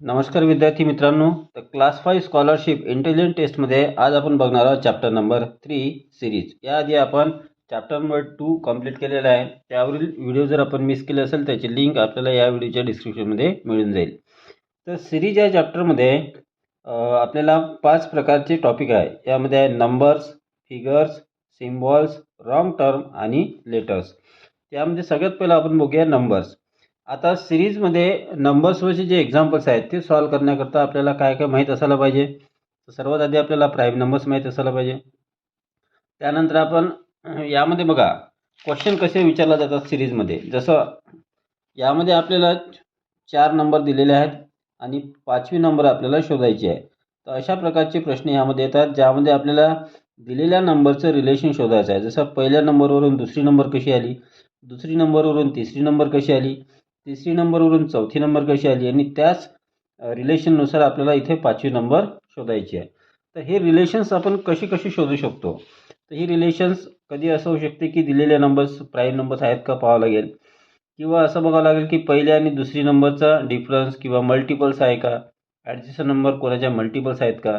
नमस्कार विद्यार्थी मित्रांनो तर क्लास फाईव्ह स्कॉलरशिप इंटेलिजंट टेस्टमध्ये आज आपण बघणार आहोत चॅप्टर नंबर थ्री सिरीज. याआधी आपण चॅप्टर नंबर टू कंप्लीट केलेला आहे. त्यावरील व्हिडिओ जर आपण मिस केले असेल त्याची लिंक आपल्याला या व्हिडिओच्या डिस्क्रिप्शनमध्ये मिळून जाईल. तर सिरीज या चॅप्टरमध्ये आपल्याला पाच प्रकारचे टॉपिक आहे. यामध्ये आहे numbers figures symbols wrong term आणि लेटर्स. त्यामध्ये सगळ्यात पहिलं आपण बघूया नंबर्स. आता सिरीजमध्ये नंबर्सवरचे जे एक्झाम्पल्स आहेत ते सॉल्व करण्याकरता आपल्याला काय काय माहीत असायला पाहिजे? तर सर्वात आधी आपल्याला प्राईम नंबर्स माहीत असायला पाहिजे. त्यानंतर आपण यामध्ये बघा क्वेश्चन कसे विचारले जातात सिरीजमध्ये जसं यामध्ये आपल्याला चार नंबर दिलेले आहेत आणि पाचवी नंबर आपल्याला शोधायची आहे. तर अशा प्रकारचे प्रश्न यामध्ये येतात ज्यामध्ये आपल्याला दिलेल्या नंबरचं रिलेशन शोधायचं आहे. जसं पहिल्या नंबरवरून दुसरी नंबर कशी आली? दुसरी नंबरवरून तिसरी नंबर कशी आली? तिसरी नंबरवरून चौथी नंबर कशी आली? आणि त्याच रिलेशननुसार आपल्याला इथे पाचवी नंबर शोधायची आहे. तर हे रिलेशन्स आपण कशी कशी शोधू शकतो? तर ही रिलेशन्स कधी असं होऊ शकते की दिलेले नंबर्स प्राईम नंबर्स आहेत का पाहावं लागेल? किंवा असं बघावं लागेल की पहिल्या आणि दुसरी नंबरचा डिफरन्स किंवा मल्टिपल्स आहे का? ॲडजस्ट नंबर कोणाच्या मल्टिपल्स आहेत का?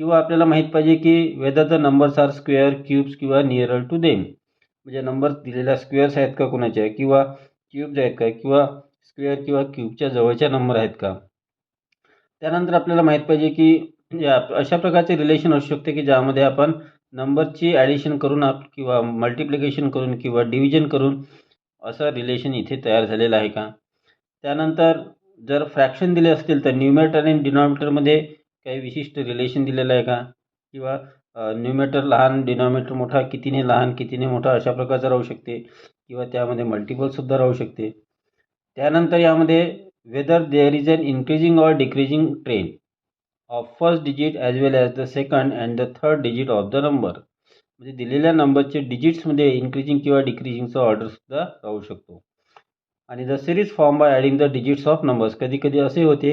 किंवा आपल्याला माहीत पाहिजे की whether the numbers are square cubes किंवा नियरल टू देम म्हणजे नंबर दिलेल्या स्क्वेअर्स आहेत का कोणाच्या किंवा क्यूब्ज आहेत का किंवा स्क्वेअर किंवा क्यूबच्या जवळच्या नंबर आहेत का? त्यानंतर आपल्याला माहीत पाहिजे की या अशा प्रकारचे रिलेशन असू शकते की ज्यामध्ये आपण नंबरची ॲडिशन करून आप किंवा मल्टिप्लिकेशन करून किंवा डिव्हिजन करून असं रिलेशन इथे तयार झालेलं आहे का? त्यानंतर जर फ्रॅक्शन दिले असतील तर न्यूमेटर आणि डिनॉमिनेटरमध्ये काही विशिष्ट रिलेशन दिलेलं आहे का? किंवा न्यूमेटर लहान डिनॉमिनेटर मोठा कितीने लहान कितीने मोठा अशा प्रकारचा राहू शकते किंवा त्यामध्ये मल्टिपलसुद्धा राहू शकते. त्यानंतर यामध्ये whether there is an increasing or decreasing trend of first digit as well as the second and the third digit of the number म्हणजे दिलेल्या नंबरचे डिजिट्समध्ये इन्क्रीजिंग किंवा डिक्रीजिंगचा ऑर्डरसुद्धा राहू शकतो. आणि the series form by adding the digits of numbers कधी कधी असे होते.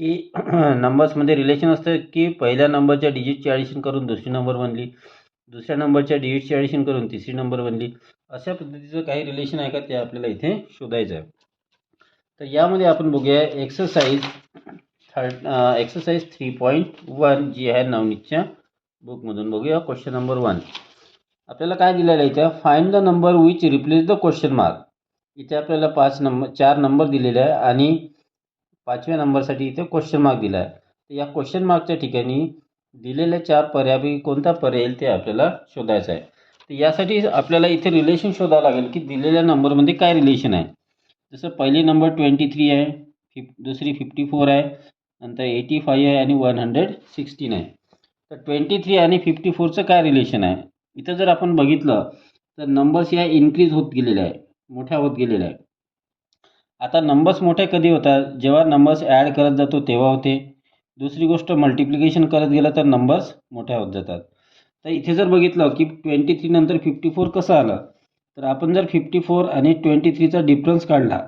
की नंबर्समध्ये रिलेशन असतं की पहिल्या नंबरच्या डिजिटची ॲडिशन करून दुसरी नंबर बनली दुसऱ्या नंबरच्या डिजिटची ॲडिशन करून तिसरी नंबर बनली अशा पद्धतीचं काही रिलेशन आहे का ते आपल्याला इथे शोधायचं आहे. तर यामध्ये आपण बघूया exercise third exercise three point one जी आहे नवनीतच्या बुकमधून बघूया क्वेश्चन नंबर वन आपल्याला काय दिलेलं आहे इथं? Find the number which replace the question mark इथे आपल्याला पाच नंबर चार नंबर दिलेले आहे आणि पाचव्या नंबरसाठी इथे क्वेश्चन मार्क दिला आहे तर या क्वेश्चन मार्कच्या ठिकाणी दिलेल्या चार पर्यायपैकी कोणता पर्याय येईल ते आपल्याला शोधायचं आहे. तर यासाठी आपल्याला इथे रिलेशन शोधावं लागेल की दिलेल्या नंबरमध्ये काय रिलेशन आहे. जसं पहिली नंबर ट्वेंटी थ्री आहे फिफ दुसरी फिफ्टी फोर आहे नंतर एटी फाईव्ह आहे आणि वन हंड्रेड सिक्स्टीन आहे. तर ट्वेंटी थ्री आणि फिफ्टी फोरचं काय रिलेशन आहे? इथं जर आपण बघितलं तर नंबर्स या इन्क्रीज होत गेलेल्या आहे मोठ्या होत गेलेल्या आहे आता नंबर्स मोठे कधी होतात? जेव्हा नंबर्स ॲड करत जातो तेव्हा होते. दुसरी गोष्ट मल्टिप्लिकेशन करत गेलं तर नंबर्स मोठ्या होत जातात. तर इथे जर बघितलं की ट्वेंटी थ्री नंतर फिफ्टी फोर कसं आलं? तर आपण जर फिफ्टी फोर आणि ट्वेंटी थ्रीचा डिफरन्स काढला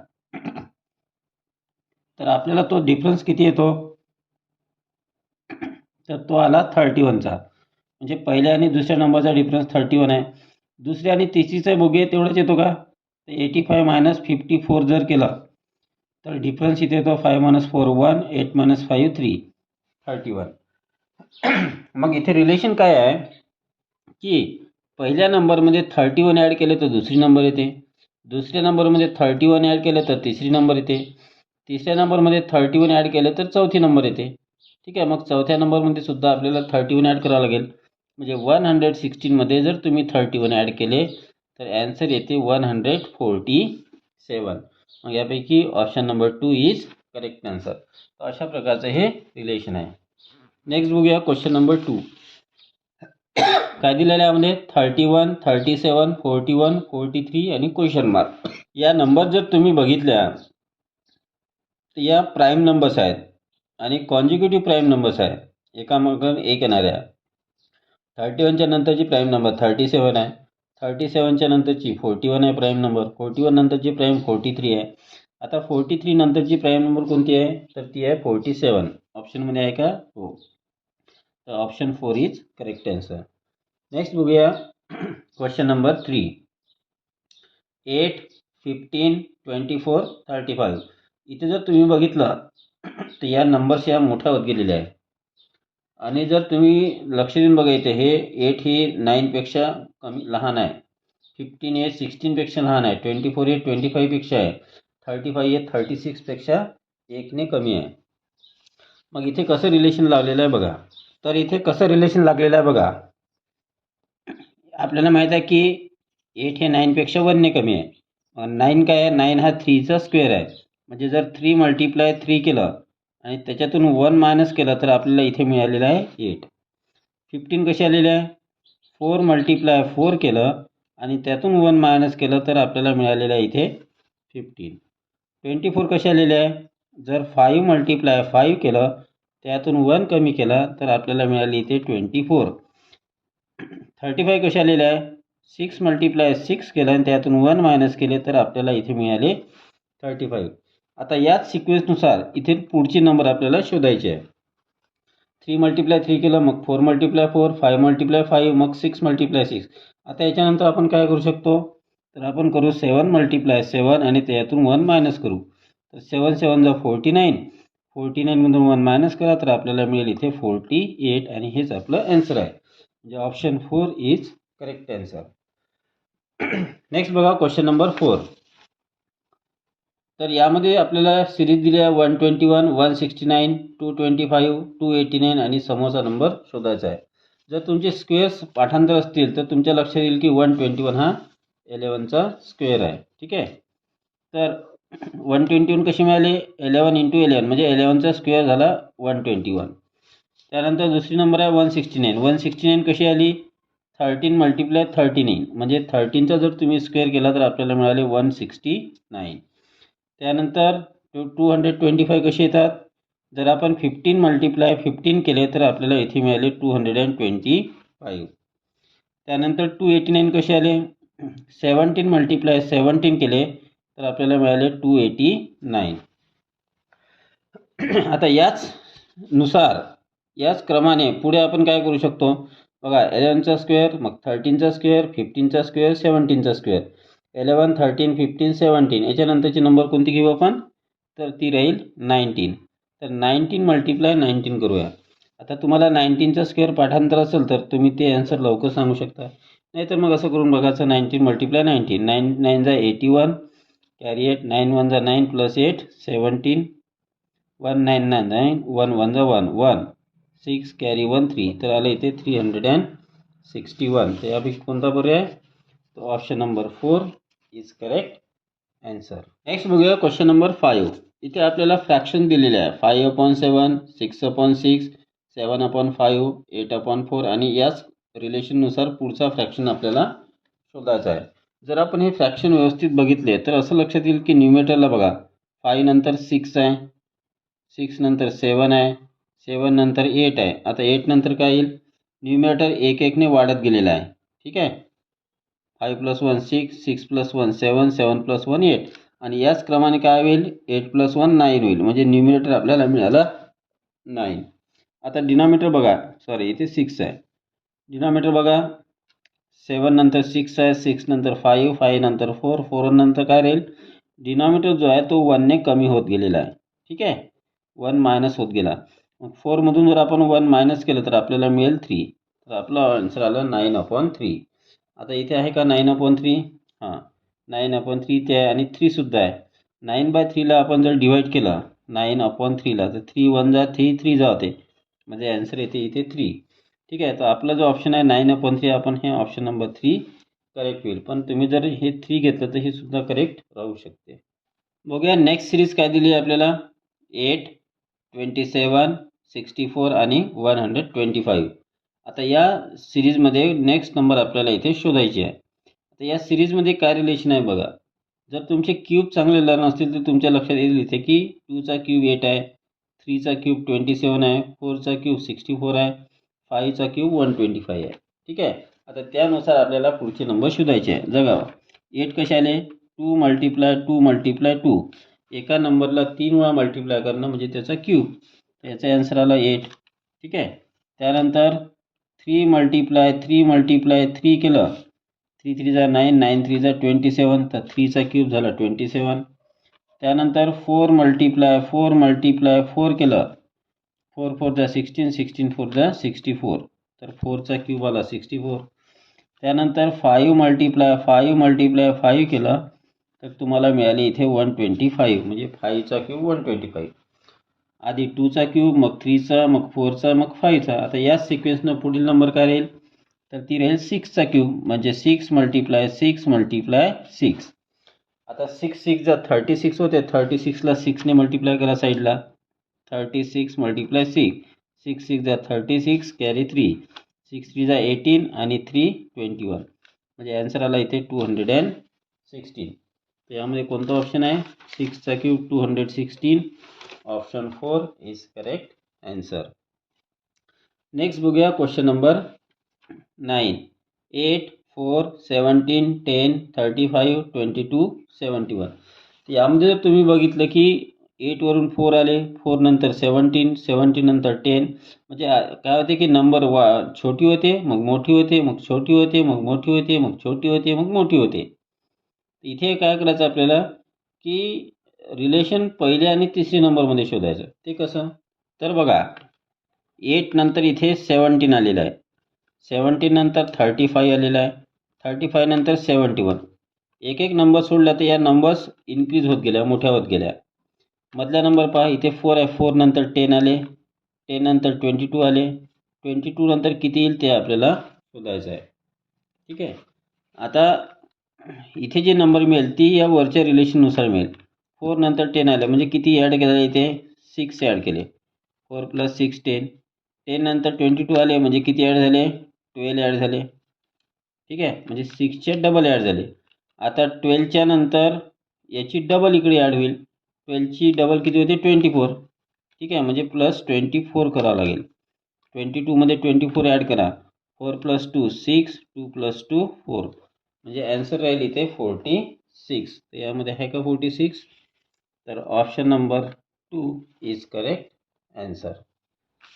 तर आपल्याला तो डिफरन्स किती येतो? तर तो आला थर्टी वनचा म्हणजे पहिल्या आणि दुसऱ्या नंबरचा डिफरन्स थर्टी वन आहे. दुसऱ्या आणि तिसरीचा बघूया तेवढाच येतो का? तर eighty five minus fifty four जर केलं तर डिफरन्स इथे येतो five minus four one eight minus five three thirty one मग इथे रिलेशन काय आहे? की पहिल्या नंबरमध्ये थर्टी वन ॲड केले तर दुसरी नंबर येते. दुसऱ्या नंबरमध्ये थर्टी वन ॲड केलं तर तिसरी नंबर येते. तिसऱ्या नंबरमध्ये थर्टी वन ॲड केलं तर चौथी नंबर येते. ठीक आहे? मग चौथ्या नंबरमध्ये सुद्धा आपल्याला थर्टी वन ॲड करावं लागेल. म्हणजे वन हंड्रेड सिक्स्टीनमध्ये जर तुम्ही थर्टी वन ॲड केले तर ॲन्सर येते वन हंड्रेड फोर्टी सेवन मग यापैकी option number two is correct answer तर अशा प्रकारचं हे रिलेशन आहे. नेक्स्ट बघूया क्वेश्चन नंबर टू काय दिलेलं आहे म्हणजे thirty one thirty seven forty one forty three आणि क्वेश्चन मार्क या नंबर जर तुम्ही बघितल्या तर या प्राईम नंबर्स आहेत आणि कॉन्जिक्युटिव्ह प्राईम नंबर्स आहेत. एकामागून एक येणाऱ्या. थर्टी वनच्या नंतरची प्राईम नंबर थर्टी सेवन आहे. थर्टी सेवनच्या नंतरची फोर्टी वन आहे प्राईम नंबर फोर्टी वन नंतरची प्राईम फोर्टी थ्री आहे. आता फोर्टी थ्री नंतरची प्राईम नंबर कोणती आहे? तर ती आहे फोर्टी सेवन ऑप्शनमध्ये आहे का? हो. तर option four is correct answer next बघूया. Question number three eight fifteen twenty four thirty five इथे जर तुम्ही बघितलं तर या नंबर्स या मोठ्या होत गेलेल्या आहे आणि जर तुम्ही लक्ष देऊन बघा इथे हे एट हे नाईनपेक्षा कमी लहान आहे. फिफ्टीन हे सिक्स्टीनपेक्षा लहान आहे. ट्वेंटी फोर हे ट्वेंटी फाईव्हपेक्षा आहे. थर्टी फाईव्ह हे थर्टी सिक्सपेक्षा एकने कमी आहे. मग इथे कसं रिलेशन लागलेलं आहे बघा. तर इथे कसं रिलेशन लागलेलं आहे बघा. आपल्याला माहीत आहे की एट हे नाईनपेक्षा वनने कमी आहे. नाईन काय आहे? नाईन हा थ्रीचा स्क्वेअर आहे. म्हणजे जर थ्री मल्टिप्लाय थ्री केलं आणि त्याच्यातून वन मायनस केलं तर आपल्याला इथे मिळालेलं आहे एट. फिफ्टीन कशी आलेली आहे? फोर मल्टिप्लाय फोर केलं आणि त्यातून वन मायनस केलं तर आपल्याला मिळालेलं आहे इथे फिफ्टीन. ट्वेंटी फोर कसे आलेले आहे? जर फाईव्ह मल्टिप्लाय फाईव्ह केलं त्यातून वन कमी केलं तर आपल्याला मिळाली इथे ट्वेंटी फोर. थर्टी फाईव्ह कसे आलेले आहे? सिक्स मल्टिप्लाय सिक्स केलं आणि त्यातून वन मायनस केले तर आपल्याला इथे मिळाले थर्टी फाईव्ह. आता याच सिक्वेन्सनुसार इथे पुढची नंबर आपल्याला शोधायचे आहे. थ्री मल्टिप्लाय थ्री केलं मग four multiply four five multiply five मग सिक्स मल्टिप्लाय सिक्स आता याच्यानंतर आपण काय करू शकतो? तर आपण करू सेवन मल्टिप्लाय सेवन आणि त्यातून वन मायनस करू. तर सेवन सेवन जा फोर्टी नाईन फोर्टी नाईनमधून वन मायनस करा तर आपल्याला मिळेल इथे फोर्टी एट आणि हेच आपलं ॲन्सर आहे. म्हणजे option four is correct answer next बघा क्वेश्चन नंबर फोर तर यामध्ये आपल्याला सिरीज दिली आहे one twenty one one sixty nine two twenty five two eighty nine आणि समोरचा नंबर शोधायचा आहे. जर तुमचे स्क्वेअर्स पाठांतर असतील तर तुमच्या लक्षात येईल की वन ट्वेंटी वन हा एलेवनचा स्क्वेअर आहे. ठीक आहे? तर वन ट्वेंटी वन कशी मिळाली? एलेवन इंटू एलेवन म्हणजे एलेवनचा स्क्वेअर झाला वन ट्वेंटी वन त्यानंतर दुसरी नंबर आहे one sixty nine one sixty nine कशी आली? थर्टीन मल्टिप्लाय थर्टी नाईन म्हणजे थर्टीनचा जर तुम्ही स्क्वेअर केला तर आपल्याला मिळाले वन सिक्स्टी नाईन त्यानंतर two two hundred twenty five कसे येतात? जर आपण फिफ्टीन मल्टिप्लाय फिफ्टीन केले तर आपल्याला इथे मिळाले two hundred and twenty five त्यानंतर टू एटी नाईन कसे आले? सेवन्टीन मल्टिप्लाय सेवन्टीन केले तर आपल्याला मिळाले टू एटी नाईन आता याच नुसार याच क्रमाने पुढे आपण काय करू शकतो? बघा एलेवनचा स्क्वेअर मग थर्टीनचा स्क्वेअर फिफ्टीनचा square सेवन्टीनचा square eleven thirteen fifteen seventeen. याच्यानंतरची number कोणती घेऊ आपण? तर ती राहील नाईन्टीन. तर नाईन्टीन मल्टिप्लाय नाईन्टीन करूया. आता तुम्हाला नाईन्टीनचा स्क्वेअर पाठांतर असेल तर तुम्ही ते आन्सर लवकर सांगू शकता. नाहीतर मग असं करून बघायचं nineteen multiply nineteen. Nine nine जा eighty one carry eight nine one जा nine plus eight seventeen one nine nine nine one one जा one one six carry one three तर आलं इथे three hundred and sixty one तर यापैकी कोणता पर्याय? तो option number four is correct answer next बघूया क्वेश्चन नंबर फाईव्ह इथे आपल्याला फ्रॅक्शन दिलेले आहे. Five upon seven six upon six seven upon five eight upon four आणि याच रिलेशननुसार पुढचा फ्रॅक्शन आपल्याला शोधायचा आहे. जर आपण हे फ्रॅक्शन व्यवस्थित बघितले तर असं लक्षात येईल की न्यूमेटरला बघा. फाईव्ह नंतर सिक्स आहे. सिक्स नंतर सेवन आहे. सेवन नंतर एट आहे. आता एट नंतर काय येईल? न्यूमेटर एक एकने वाढत गेलेला आहे. ठीक आहे? Five plus one six six plus one seven seven plus one eight. आणि याच क्रमाने काय होईल? एट प्लस वन नाईन होईल. म्हणजे न्युमिनेटर आपल्याला मिळालं नाईन. आता डिनॉमिनेटर बघा. सॉरी इथे सिक्स आहे. डिनॉमिनेटर बघा. सेवन नंतर सिक्स आहे सिक्स नंतर फाईव्ह फाईव्ह नंतर फोर फोर नंतर काय राहील? डिनॉमिनेटर जो आहे तो वनने कमी होत गेलेला आहे. ठीक आहे? वन मायनस होत गेला. मग फोरमधून जर आपण वन मायनस केलं तर आपल्याला मिळेल थ्री. तर आपला आन्सर आलं नाईन अपॉन थ्री. आता इथे आहे का नाईन अपॉन थ्री हां नाईन अपॉन थ्री इथे आहे आणि थ्रीसुद्धा आहे. नाईन बाय थ्रीला आपण जर डिवाईड केला नाईन अपॉन थ्रीला तर थ्री वन जा थ्री थ्री जा होते म्हणजे ॲन्सर येते इथे थ्री ठीक आहे तर आपला जो ऑप्शन आहे नाईन अपॉन थ्री आपण हे ऑप्शन नंबर थ्री करेक्ट होईल. पण तुम्ही जर हे थ्री घेतलं तर हे सुद्धा करेक्ट राहू शकते. बघूया नेक्स्ट सिरीज काय दिली आहे आपल्याला? Eight twenty seven sixty four आणि वन हंड्रेड ट्वेंटी फाईव्ह आता या सिरीजमध्ये नेक्स्ट नंबर आपल्याला इथे शोधायची आहे. आता या सिरीजमध्ये काय रिलेशन आहे बघा. जर तुमचे क्यूब चांगले लर्न असतील तर तुमच्या लक्षात येईल इथे की टूचा क्यूब एट आहे थ्रीचा क्यूब ट्वेंटी सेवन आहे फोरचा क्यूब सिक्स्टी फोर आहे फाईव्हचा क्यूब वन ट्वेंटी फाईव्ह आहे. ठीक आहे? आता त्यानुसार आपल्याला पुढचे नंबर शोधायचे आहे. जगावा. एट कसे आले two multiply two multiply two एका नंबरला तीन वेळा मल्टिप्लाय करणं म्हणजे त्याचा क्यूब याचा आन्सर आला एट ठीक आहे? त्यानंतर three multiply three multiply three केलं. थ्री थ्री जा नाईन नाईन थ्री जा ट्वेंटी सेवन तर थ्रीचा क्यूब झाला ट्वेंटी सेवन त्यानंतर four multiply four multiply four केलं. फोर फोर जा सिक्स्टीन सिक्स्टीन फोर जा सिक्स्टी फोर तर फोरचा क्यूब आला सिक्स्टी फोर त्यानंतर five multiply five multiply five केलं. तर तुम्हाला मिळाली इथे वन ट्वेंटी फाईव्ह म्हणजे फाईव्हचा क्यूब वन ट्वेंटी फाईव्ह आधी टूचा क्यूब मग थ्रीचा मग फोरचा मग फाईव्हचा आता याच सिक्वेन्सनं पुढील नंबर काय राहील? तर ती राहील सिक्सचा क्यूब म्हणजे six multiply six multiply six आता सिक्स सिक्स जर थर्टी सिक्स होते थर्टी सिक्सला सिक्सने मल्टिप्लाय करा साईडला thirty six multiply six six six जा thirty six carry three six three जा एटीन आणि थ्री ट्वेंटी वन म्हणजे ॲन्सर आला इथे टू हंड्रेड अँड सिक्स्टीन तर यामध्ये कोणतं ऑप्शन आहे? सिक्सचा cube two hundred sixteen option four is correct answer next बघूया question number nine eight four seventeen ten thirty five twenty two seventy one यामध्ये जर तुम्ही बघितलं की एटवरून फोर आले फोर नंतर सेवन्टीन सेवन्टीन नंतर टेन म्हणजे काय होते की नंबर वा छोटी होते मग मोठी होते मग छोटी होते मग मोठी होते मग छोटी होते मग मोठी होते. इथे काय करायचं आपल्याला की रिलेशन पहिल्या आणि तिसरी नंबरमध्ये शोधायचं. ते कसं? तर बघा एट नंतर इथे सेवन्टीन आलेलं आहे. सेवन्टीन नंतर थर्टी फाय आलेला आहे. थर्टी फाय नंतर सेवन्टी वन एक एक नंबर सोडला तर या नंबर्स इन्क्रीज होत गेल्या मोठ्या होत गेल्या. मधला नंबर पहा इथे फोर आहे. फोर नंतर टेन आले. टेन नंतर ट्वेंटी टू आले. ट्वेंटी टू नंतर किती येईल ते आपल्याला शोधायचं आहे. ठीक आहे? आता इथे जे नंबर मिळेल ती या वरच्या रिलेशननुसार मिळेल. फोर नंतर टेन आलं म्हणजे किती ॲड केलं इथे? सिक्स ॲड केले. Four plus six ten ten नंतर ट्वेंटी टू आले म्हणजे किती ॲड झाले? ट्वेल्व ॲड झाले. ठीक आहे? म्हणजे सिक्सचे डबल ॲड झाले. आता ट्वेल्वच्या नंतर याची डबल इकडे ॲड होईल. ट्वेल्वची डबल किती होते? ट्वेंटी फोर ठीक आहे? म्हणजे प्लस ट्वेंटी फोर करावं लागेल. ट्वेंटी टूमध्ये ट्वेंटी फोर ॲड करा. Four plus two six two plus two four म्हणजे ॲन्सर राहील इथे फोर्टी सिक्स तर यामध्ये आहे का फोर्टी सिक्स तर option number two is correct answer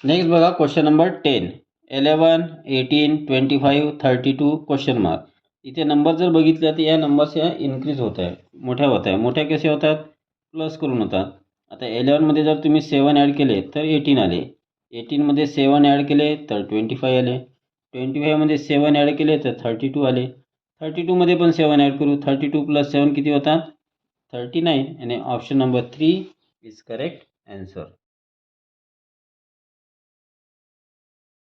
next बघा question number ten eleven eighteen twenty five thirty two question mark इथे नंबर जर बघितले तर या नंबर्स या इन्क्रीज होत आहे मोठ्या होत आहे मोठ्या कसे होतात प्लस करून होतात आता एलेवनमध्ये जर तुम्ही सेवन ॲड केले तर एटीन आले. एटीनमध्ये सेवन ॲड केले तर ट्वेंटी फाय आले. ट्वेंटी फायमध्ये सेवन ॲड केले तर थर्टी टू आले. थर्टी टूमध्ये पण सेवन ॲड करू. थर्टी टू प्लस सेवन किती होतात? Thirty nine. आणि option number three is correct answer